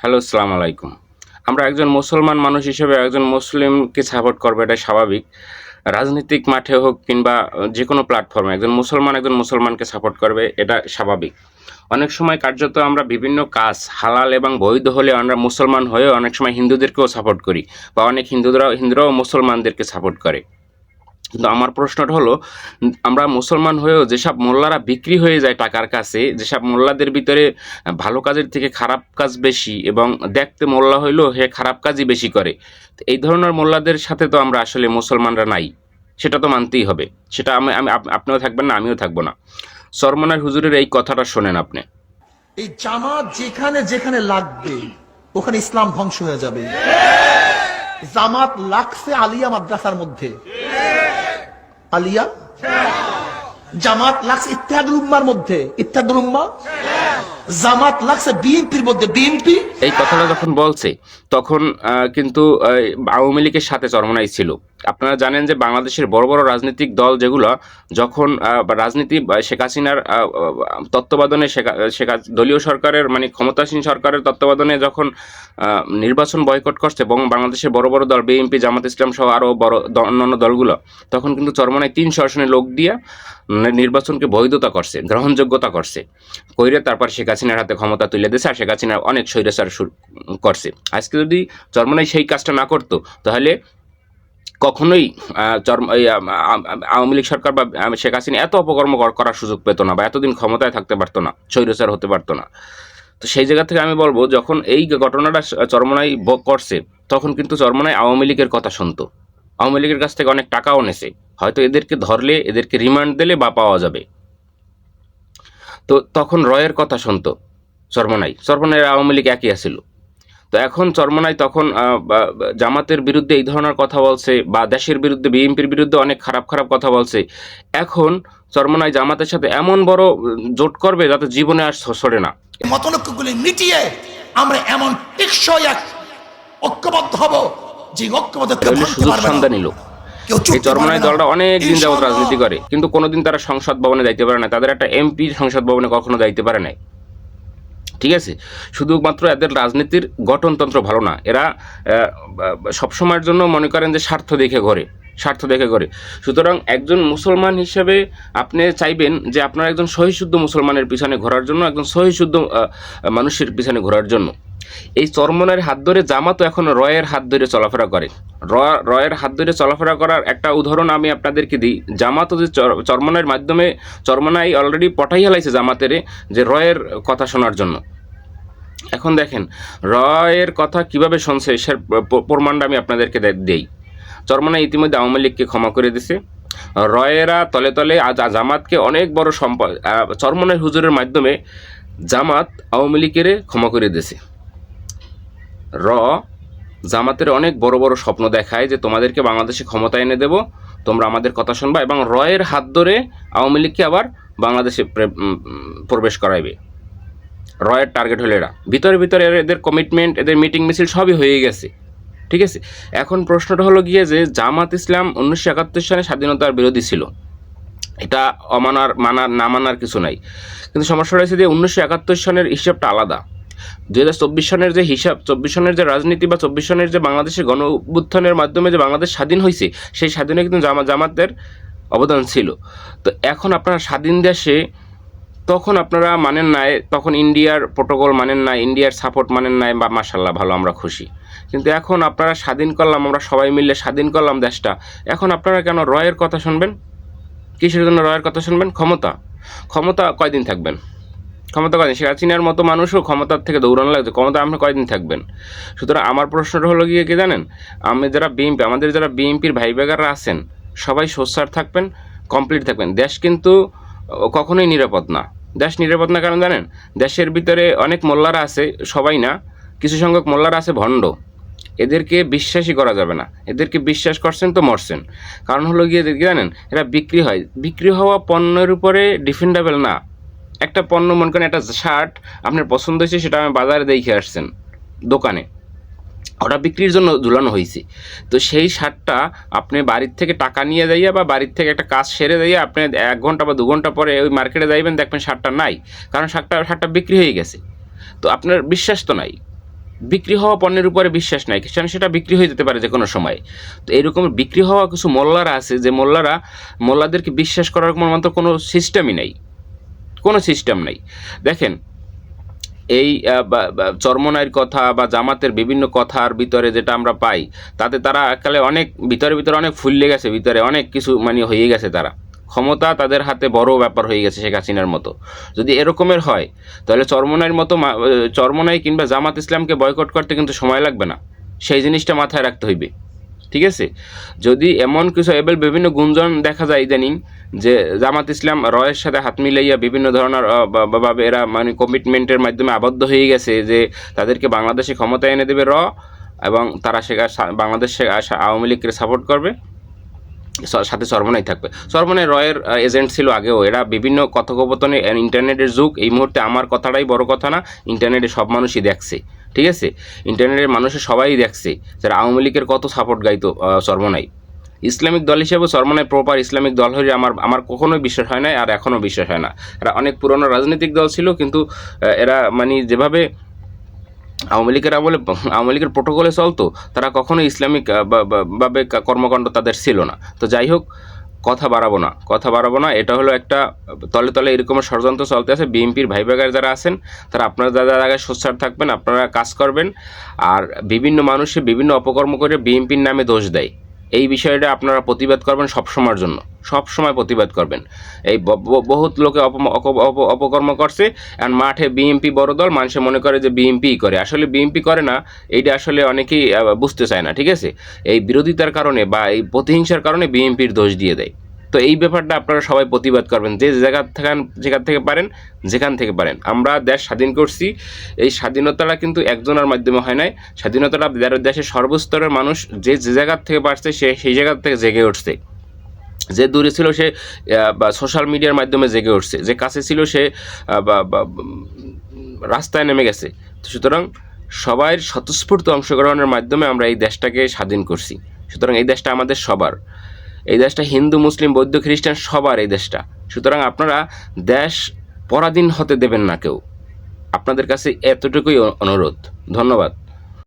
Hello আসসালামু আলাইকুম। আমরা একজন মুসলমান মানুষ হিসেবে একজন মুসলিমকে সাপোর্ট করব এটা স্বাভাবিক। রাজনৈতিক মাঠে হোক কিংবা যে কোনো প্ল্যাটফর্মে একজন মুসলমান একজন মুসলমানকে সাপোর্ট করবে, এটা স্বাভাবিক। অনেক সময় কার্যত আমরা বিভিন্ন কাজ, হালাল এবং বৈধ হলে আমরা মুসলমান হয়েও অনেক সময় হিন্দুদেরকেও সাপোর্ট করি বা অনেক হিন্দুরাও হিন্দুরাও মুসলমানদেরকে সাপোর্ট করে। কিন্তু আমার প্রশ্নটা হলো আমরা মুসলমান হয়েও যেসব মোল্লারা বিক্রি হয়ে যায় টাকার কাছে যেসব মোল্লাদের ভিতরে ভালো কাজের থেকে খারাপ কাজ বেশি এবং দেখতে মোল্লা হইলেও হে খারাপ কাজই বেশি করে এই ধরনের মোল্লাদের সাথে তো আমরা আসলে মুসলমানরা নাই সেটা তো মানতেই হবে সেটা আমি আমি আপনিও থাকবেন না আমিও থাকব না। সরমনার হুজুরের এই কথাটা শোনেন আপনি। এই জামাত যেখানে যেখানে লাগবে ওখানে ইসলাম ধ্বংস হয়ে যাবে। জামাত লাগছে আলিয়া মাদ্রাসার মধ্যে। আলিয়া? জামাত লাগছে ইত্যাদ উম্মার মধ্যে। ইত্যাদ উম্মা? জামাত লাগছে বিএনপির মধ্যে। বিএনপি? এই কথাটা যখন বলছে, তখন কিন্তু আওয়ামী লীগের সাথে চরমনাই ছিল। আপনারা জানেন যে বাংলাদেশের বড় বড় রাজনৈতিক দল যেগুলো, যখন রাজনীতি শেখ হাসিনার তত্ত্বাবধানে শেখ দলীয় সরকারের মানে ক্ষমতাসীন সরকারের তত্ত্বাবধানে যখন নির্বাচন বয়কট করছে এবং বাংলাদেশের বড় বড় দল বিএনপি জামাত ইসলাম সহ আরও বড় অন্যান্য দলগুলো, তখন কিন্তু চরমনায় তিন আসনে লোক দিয়ে নির্বাচনকে বৈধতা করছে, গ্রহণযোগ্যতা করছে। কইরে তারপর শেখ হাসিনার হাতে ক্ষমতা তুলে দিয়েছে আর শেখ হাসিনা অনেক স্বৈরাচার করছে। আজকে যদি চরমনাই সেই কাজটা না করতো, তাহলে কখনোই চরম আওয়ামী লীগ সরকার বা শেখ হাসিনা এত অপকর্ম করার সুযোগ পেতো না বা এতদিন ক্ষমতায় থাকতে পারতো না, স্বৈরাচার হতে পারতো না। তো সেই জায়গা থেকে আমি বলব, যখন এই ঘটনাটা চরমনাই করছে, তখন কিন্তু চরমনাই আওয়ামী লীগের কথা শুনতো। আওয়ামী লীগের কাছ থেকে অনেক টাকাও নেছে, হয়তো এদেরকে ধরলে, এদেরকে রিমান্ড দিলে বা পাওয়া যাবে। তো তখন রয়ের কথা শুনতো চরমনাই চরমনাই আওয়ামী লীগ একই আছিল। তো এখন চরমনাই তখন জামাতের বিরুদ্ধে এই ধরনের কথা বলছে বা দেশের বিরুদ্ধে বিএনপির বিরুদ্ধে অনেক খারাপ খারাপ কথা বলছে। এখন চরমনাই জামাতের সাথে এমন বড় জোট করবে যাতে জীবনে আর ছড়ে না। মতনৈক্যগুলি মিটিয়ে আমরা এমন টেকসই এক ঐক্যবদ্ধ হব যে ঐক্যবদ্ধকে তাহলে সুযোগ পারবে না। সন্ধ্যা নিল এই চরমনাই দলটা অনেক দিন যাবত রাজনীতি করে কিন্তু কোনোদিন তারা সংসদ ভবনে যাইতে পারে না। তাদের একটা এমপি সংসদ ভবনে কখনো যাইতে পারে নাই। ঠিক আছে? শুধুমাত্র এদের রাজনীতির গঠনতন্ত্র ভালো না, এরা সব সবসময়ের জন্য মনে করেন যে স্বার্থ দেখে ঘরে, স্বার্থ দেখে করে সুতরাং একজন মুসলমান হিসেবে আপনি চাইবেন যে আপনার একজন সহিশুদ্ধ মুসলমানের পিছনে ঘোরার জন্য, একজন সহিশুদ্ধ মানুষের পিছনে ঘোরার জন্য। এই চরমনের হাত ধরে জামাতও এখন রয়ের হাত ধরে চলাফেরা করে। রয়ের হাত ধরে চলাফেরা করার একটা উদাহরণ আমি আপনাদেরকে দিই। জামাতও যে চর- চরমনের মাধ্যমে চরমনাই অলরেডি পঠাই হেলাইছে জামাতেরে যে রয়ের কথা শোনার জন্য। এখন দেখেন, রয়ের কথা কীভাবে শুনছে সে প্রমাণটা আমি আপনাদেরকে দেই। চরমনাই ইতিমধ্যে আওয়ামী লীগকে ক্ষমা করে দিছে। রয়েরা তলে তলে আজ জামাতকে অনেক বড় সম্পদ চরমনের হুজুরের মাধ্যমে জামাত আওয়ামী লীগের ক্ষমা করে দিয়েছে। র, জামাতের অনেক বড় বড় স্বপ্ন দেখায় যে তোমাদেরকে বাংলাদেশে ক্ষমতা এনে দেব, তোমরা আমাদের কথা শুনবা এবং রয়ের হাত ধরে আওয়ামী লীগকে আবার বাংলাদেশে প্রবেশ করাইবে। রয়ের টার্গেট হলো এরা। ভিতরে ভিতরে এদের কমিটমেন্ট এদের মিটিং মিছিল সবই হয়ে গেছে। ঠিক আছে? এখন প্রশ্নটা হলো গিয়ে যে জামাত ইসলাম উনিশশো একাত্তর সালে স্বাধীনতার বিরোধী ছিল। এটা অমানার মানার না মানার কিছু নাই। কিন্তু সমস্যা রয়েছে যে উনিশশো একাত্তর সনের হিসাবটা আলাদা। দুই হাজার চব্বিশ সনের যে হিসাব, চব্বিশ সনের যে রাজনীতি বা চব্বিশ সনের যে বাংলাদেশের গণ অভ্যুত্থানের মাধ্যমে যে বাংলাদেশ স্বাধীন হয়েছে সেই স্বাধীনে কিন্তু জামা, জামাতের অবদান ছিল। তো এখন আপনারা স্বাধীন দেশে তখন আপনারা মানেন নাই, তখন ইন্ডিয়ার প্রোটোকল মানেন না ইন্ডিয়ার সাপোর্ট মানেন নাই বা মাসাল্লাহ ভালো, আমরা খুশি। কিন্তু এখন আপনারা স্বাধীন করলাম, আমরা সবাই মিলে স্বাধীন করলাম দেশটা। এখন আপনারা কেন রয়ের কথা শুনবেন? কিসের জন্য রয়ের কথা শুনবেন? ক্ষমতা। ক্ষমতা কয়দিন থাকবেন? ক্ষমতা কয়দিন শেখ হাসিনার মতো মানুষও ক্ষমতার থেকে দৌড়ানো লাগছে। ক্ষমতা আপনি কয়দিন থাকবেন? সুতরাং আমার প্রশ্নটা হলো গিয়ে কি জানেন? আমি যারা বিএনপি, আমাদের যারা বিএনপির ভাই বেগাররা আছেন, সবাই সোচ্চার থাকবেন কমপ্লিট থাকবেন। দেশ কিন্তু কখনোই নিরাপদ না। দেশ নিরাপদ না কারণ জানেন, দেশের ভিতরে অনেক মোল্লারা আছে, সবাই না, কিছু সংখ্যক মোল্লারা আছে ভণ্ড। এদেরকে বিশ্বাসই করা যাবে না। এদেরকে বিশ্বাস করছেন তো মরছেন। কারণ হলো গিয়ে জানেন, এরা বিক্রি হয়। বিক্রি হওয়া পণ্যের উপরে ডিফেন্ডেবল না। একটা পণ্য, মনে করেন একটা শার্ট আপনার পছন্দ হয়েছে, সেটা আমি বাজারে দেখে আসছেন, দোকানে। ওটা বিক্রির জন্য ঝুলানো হয়েছে। তো সেই শার্টটা আপনি বাড়ির থেকে টাকা নিয়ে যাইয়া বা বাড়ির থেকে একটা কাজ সেরে যাইয়া আপনি এক ঘণ্টা বা দু ঘণ্টা পরে ওই মার্কেটে যাইবেন, দেখবেন শার্টটা নাই। কারণ শার্টটা শার্টটা বিক্রি হয়ে গেছে। তো আপনার বিশ্বাস তো নাই। বিক্রি হওয়া পণ্যের উপরে বিশ্বাস নাই। খ্রিস্টান সেটা বিক্রি হয়ে যেতে পারে যে কোনো সময়। তো এরকম বিক্রি হওয়া কিছু মোল্লারা আছে, যে মোল্লারা, মোল্লাদেরকে বিশ্বাস করার মাত্র কোনো সিস্টেমই নেই। কোনো সিস্টেম নেই। দেখেন এই বা কথা বা জামাতের বিভিন্ন কথার ভিতরে যেটা আমরা পাই তাতে তারা একালে অনেক ভিতরে ভিতরে অনেক ফুললে গেছে ভিতরে অনেক কিছু মানে হয়ে গেছে তারা। ক্ষমতা তাদের হাতে বড় ব্যাপার হয়ে গেছে শেখ হাসিনার মতো। যদি এরকমের হয় তাহলে চরমনাইয়ের মতো আহ, কিংবা জামাত ইসলামকে বয়কট করতে কিন্তু সময় লাগবে না। সেই জিনিসটা মাথায় রাখতে হইবে। ঠিক আছে? যদি এমন কিছু এবার বিভিন্ন গুঞ্জন দেখা যায় ইদানিং যে জামাত ইসলাম রয়ের সাথে হাত মিলাইয়া বিভিন্ন ধরনের ভাবে এরা মানে কমিটমেন্টের মাধ্যমে আবদ্ধ হয়ে গেছে যে তাদেরকে বাংলাদেশে ক্ষমতা এনে দেবে র এবং তারা সে বাংলাদেশে আওয়ামী লীগকে সাপোর্ট করবে। সাথে সর্বনাই থাকবে। সর্বনাই রয়ের এজেন্ট ছিল আগেও। এরা বিভিন্ন কথোপকথনে ইন্টারনেটের যুগ। এই মুহূর্তে আমার কথাটাই বড় কথা না ইন্টারনেটে সব মানুষই দেখছে। ঠিক আছে? ইন্টারনেটের মানুষের সবাই দেখছে যারা আওয়ামী লীগের কত সাপোর্ট গাইতো সর্বনাই ইসলামিক দল হিসেবে সর্বনাই প্রপার ইসলামিক দল হয়ে আমার আমার কখনোই বিশ্বাস হয় না আর এখনও বিশ্বাস হয় না। এরা অনেক পুরনো রাজনৈতিক দল ছিল কিন্তু এরা মানে যেভাবে আওয়ামী লীগের আমলে, আওয়ামী লীগের প্রোটোকলে চলতো, তারা কখনো ইসলামিক ভাবে কর্মকাণ্ড তাদের ছিল না। তো যাই হোক কথা বাড়াবো না, কথা বাড়াবো না। এটা হলো একটা, তলে তলে এরকম ষড়যন্ত্র চলতে আছে। বিএনপির ভাই ভাগের যারা আছেন, তারা আপনারা যারা আগে সোচ্চার থাকবেন, আপনারা কাজ করবেন। আর বিভিন্ন মানুষে বিভিন্ন অপকর্ম করে বিএনপির নামে দোষ দেয়। এই বিষয়টা আপনারা প্রতিবাদ করবেন সবসময়ের জন্য। সব সময় প্রতিবাদ করবেন। এই বহুত লোকে অপকর্ম করছে আর মাঠে বিএনপি বড় দল, মানুষে মনে করে যে বিএনপি করে। আসলে বিএনপি করে না, এইটা আসলে অনেকেই বুঝতে চায় না, ঠিক আছে? এই বিরোধিতার কারণে বা এই প্রতিহিংসার কারণে বিএনপির দোষ দিয়ে দেয়। তো এই ব্যাপারটা আপনারা সবাই প্রতিবাদ করবেন, যে জায়গা থেকে যেখান থেকে পারেন, যেখান থেকে পারেন। আমরা দেশ স্বাধীন করছি, এই স্বাধীনতাটা কিন্তু একজনের মাধ্যমে হয় নাই। স্বাধীনতাটা দেশের সর্বস্তরের মানুষ, যে যে জায়গার থেকে পারছে, সে সেই জায়গার থেকে জেগে উঠছে। যে দূরে ছিল সে বা সোশ্যাল মিডিয়ার মাধ্যমে জেগে উঠছে। যে কাছে ছিল সে রাস্তায় নেমে গেছে। সুতরাং সবাই স্বতঃস্ফূর্ত অংশগ্রহণের মাধ্যমে আমরা এই দেশটাকে স্বাধীন করছি। সুতরাং এই দেশটা আমাদের সবার। এই দেশটা হিন্দু, মুসলিম, বৌদ্ধ, খ্রিস্টান সবার এই দেশটা। সুতরাং আপনারা দেশ পরাধীন হতে দেবেন না কেউ। আপনাদের কাছে এতটুকুই অনুরোধ। ধন্যবাদ।